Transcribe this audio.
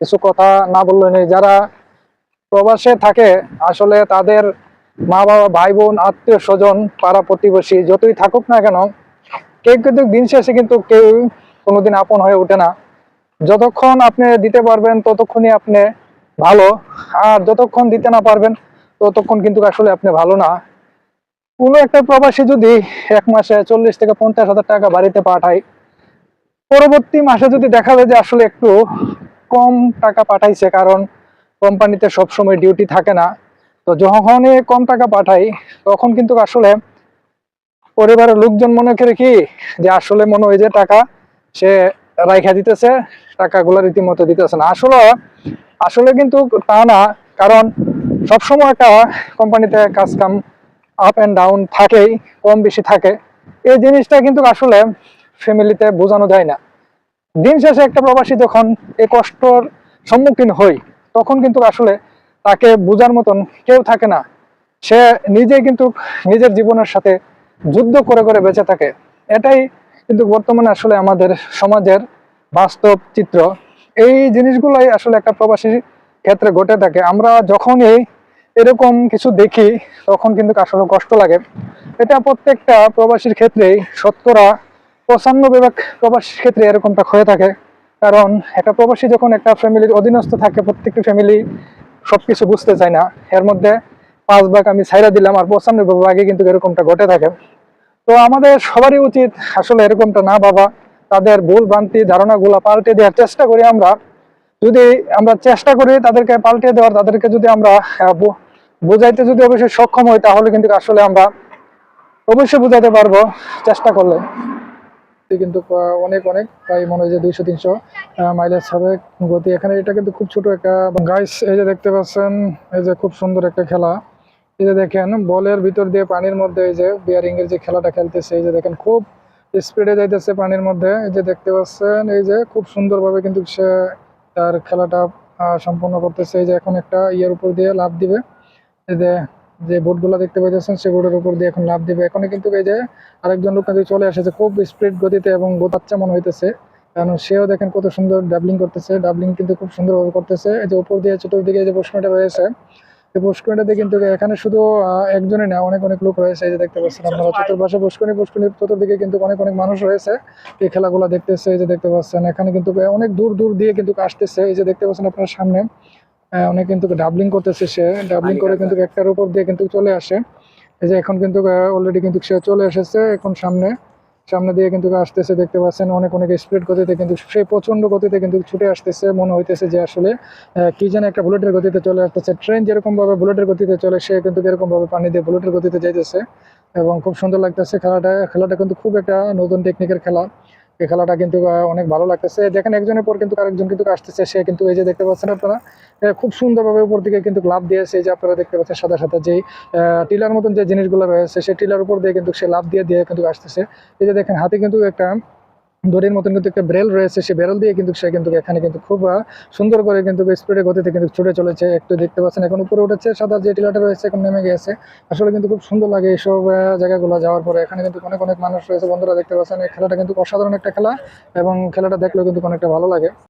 কিছু কথা না বললে নেই। যারা প্রবাসে থাকে, আসলে তাদের মা বাবা ভাই বোন আত্মীয় স্বজন, পাড়া প্রতিবেশী যতই থাকুক না কেন, কেউ কিন্তু দিন শেষে কিন্তু কেউ কোনোদিন আপন হয়ে ওঠে না। যতক্ষণ আপনি দিতে পারবেন, ততক্ষণই আপনি ভালো। আর যতক্ষণ দিতে না পারবেন, ততক্ষণ কিন্তু আসলে আপনি ভালো না। কোনো একটা প্রবাসী যদি এক মাসে চল্লিশ থেকে পঞ্চাশ হাজার টাকা বাড়িতে পাঠায়, পরবর্তী মাসে যদি দেখা যায় যে আসলে একটু কম টাকা পাঠাইছে, কারণ কোম্পানিতে সবসময় ডিউটি থাকে না। তো যখনই কম টাকা পাঠাই, তখন কিন্তু আসলে পরিবারের লোকজন মনে করে কি, যে আসলে মনে হয় যে টাকা সে রাইখা দিতেছে, টাকাগুলো রীতিমতো দিতেছে না। আসলে আসলে কিন্তু তা না, কারণ সবসময় একটা কোম্পানিতে কাজ কাম আপ অ্যান্ড ডাউন থাকেই, কম বেশি থাকে। এই জিনিসটা কিন্তু আসলে ফ্যামিলিতে বোঝানো যায় না। দিন শেষে একটা প্রবাসী যখন এই কষ্টর সম্মুখীন হই, তখন কিন্তু আসলে তাকে বোঝার মতন কেউ থাকে না। সে নিজে কিন্তু নিজের জীবনের সাথে যুদ্ধ করে করে বেঁচে থাকে। এটাই কিন্তু বর্তমানে আসলে আমাদের সমাজের বাস্তব চিত্র। এই জিনিসগুলাই আসলে একটা প্রবাসীর ক্ষেত্রে ঘটে থাকে। আমরা যখনই এরকম কিছু দেখি, তখন কিন্তু আসলে কষ্ট লাগে। এটা প্রত্যেকটা প্রবাসীর ক্ষেত্রেই শতকরা পঁচানব্বই ভাগ প্রবাসীর ক্ষেত্রে এরকমটা হয়ে থাকে। কারণ একটা প্রবাসী যখন একটা ফ্যামিলির অধীনস্থ থাকে, প্রত্যেকটি ফ্যামিলি সবকিছু বুঝতে চায় না। এর মধ্যে পাঁচ ভাগ আমি ছাইরা দিলাম আর পঁচানব্বই ভাগে কিন্তু এরকমটা ঘটে থাকে। তো আমাদের সবারই উচিত আসলে এরকমটা না বাবা তাদের ভুল ভ্রান্তি, ধারণাগুলো পাল্টে দেওয়ার চেষ্টা করি আমরা। যদি আমরা চেষ্টা করি তাদেরকে পাল্টে দেওয়ার, তাদেরকে যদি আমরা বোঝাইতে যদি অবশ্যই সক্ষম হই, তাহলে কিন্তু আসলে আমরা অবশ্যই বোঝাতে পারব চেষ্টা করলে। কিন্তু আহ, অনেক অনেক। প্রায় মনে হয় যে দুইশো তিনশো মাইলেজ হবে গতি। এখানে এটা কিন্তু খুব ছোট একটা গাইস এই যে দেখতে পাচ্ছেন এই যে খুব সুন্দর একটা খেলা। এই যে দেখেন বলের ভিতর দিয়ে পানির মধ্যে এই যে বিয়ারিং এর যে খেলাটা খেলতেছে এই যে দেখেন খুব স্পিডে যাইতেছে পানির মধ্যে। এই যে দেখতে পাচ্ছেন এই যে খুব সুন্দরভাবে কিন্তু সে তার খেলাটা সম্পন্ন করতেছে। এই যে এখন একটা ইয়ের উপর দিয়ে লাভ দিবে। এই যে যে বোর্ডগুলো দেখতে পাইতেছেন সে বোর্ডের উপর দিয়ে এখন লাভ দিবে। এখন কিন্তু এই যে আরেকজন লোক কিন্তু চলে আসেছে খুব স্পিড গতিতে এবং বাচ্চা মনে হইতেছে। কারণ সেও দেখেন কত সুন্দর ডাবলিং করতেছে। ডাবলিং কিন্তু খুব সুন্দরভাবে করতেছে। এই যে উপর দিয়ে চতুর্দিকে যে পুষ্করটা রয়েছে এই পুষ্করণীতে কিন্তু এখানে শুধু আহ, একজনই না অনেক অনেক লোক রয়েছে। এই যে দেখতে পাচ্ছেন আপনারা চতুর্পাশে পুষ্করণী পুষ্করণীর চতুর্দিকে কিন্তু অনেক অনেক মানুষ রয়েছে। এই খেলাগুলো দেখতেছে এই যে দেখতে পাচ্ছেন এখানে কিন্তু অনেক দূর দূর দিয়ে কিন্তু আসতেছে। এই যে দেখতে পাচ্ছেন আপনার সামনে অনেক কিন্তু ডাবলিং করতেছে সে ডাবলিং করে কিন্তু একটার উপর দিয়ে কিন্তু চলে আসে। এই যে এখন কিন্তু অলরেডি কিন্তু সে চলে এসেছে এখন সামনে। সামনে দিয়ে কিন্তু আসতেছে, দেখতে পাচ্ছেন অনেক অনেক স্পিড গতিতে কিন্তু সে প্রচণ্ড গতিতে কিন্তু ছুটে আসতেছে। মনে হইতেছে যে আসলে কি যেন একটা বুলেটের গতিতে চলে আসতেছে। ট্রেন যেরকম ভাবে বুলেটের গতিতে চলে, সে কিন্তু এরকম ভাবে পানি দিয়ে বুলেটের গতিতে যাইতেছে। এবং খুব সুন্দর লাগতেছে খেলাটা। খেলাটা কিন্তু খুব একটা নতুন টেকনিকের খেলা। এই খেলাটা কিন্তু অনেক ভালো লাগতেছে। দেখেন একজনের পর কিন্তু আরেকজন কিন্তু আসতেছে, সে কিন্তু এই যে দেখতে পাচ্ছেন আপনারা খুব সুন্দরভাবে উপর দিকে কিন্তু লাভ দিয়েছে। এই যে আপনারা দেখতে পাচ্ছেন সাদা সাদা যেই টিলার মতন যে জিনিসগুলো রয়েছে সেই টিলার উপর দিয়ে কিন্তু সে লাভ দিয়ে দিয়ে কিন্তু আসতেছে। এই যে দেখেন, হাতে কিন্তু একটা দড়ির মতন কিন্তু একটা ব্রেল রয়েছে, সে ব্রেল দিয়ে কিন্তু সে কিন্তু এখানে কিন্তু খুব সুন্দর করে কিন্তু স্পিডে গতিতে কিন্তু ছুটে চলেছে। একটু দেখতে পাচ্ছেন, এখন উপরে উঠেছে, সাদা যে টিলাটা রয়েছে এখন নেমে গেছে। আসলে কিন্তু খুব সুন্দর লাগে এইসব জায়গাগুলো যাওয়ার পরে। এখানে কিন্তু অনেক অনেক মানুষ রয়েছে, বন্ধুরা দেখতে পাচ্ছেন, এই খেলাটা কিন্তু অসাধারণ একটা খেলা এবং খেলাটা দেখলেও কিন্তু অনেকটা ভালো লাগে।